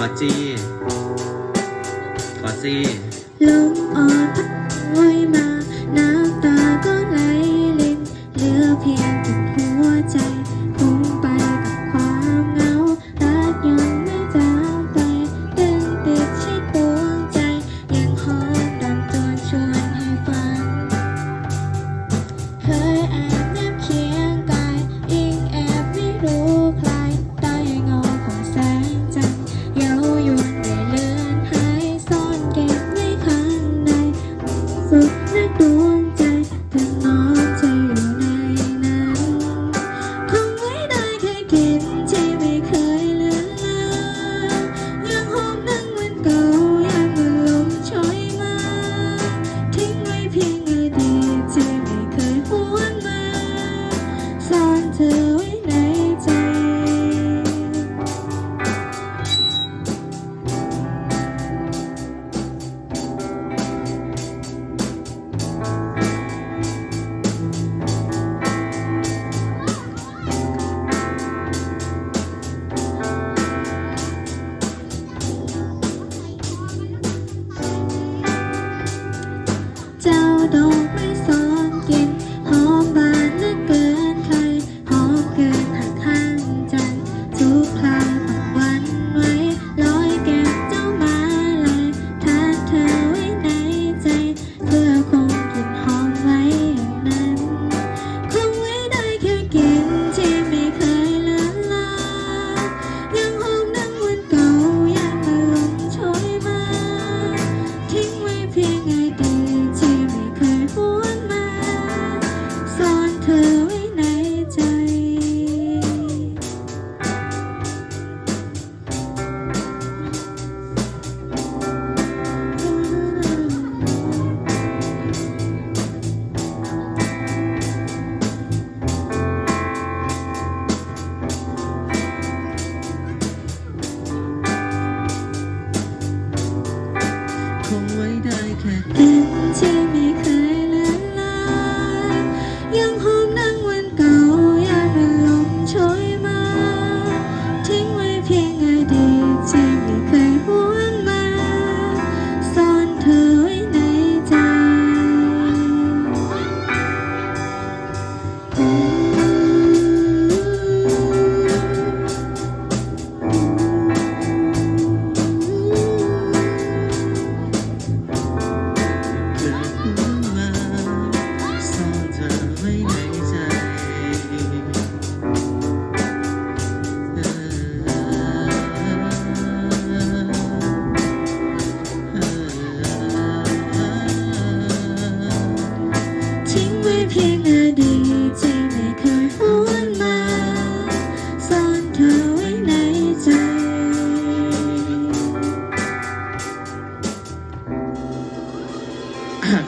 ขอจี ขอจีลมออ don't miss resolve. คงไว้ได้แค่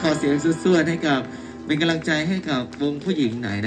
ขอเสียงสวดๆให้กับเป็นกำลังใจให้กับวงผู้หญิงไหนนะ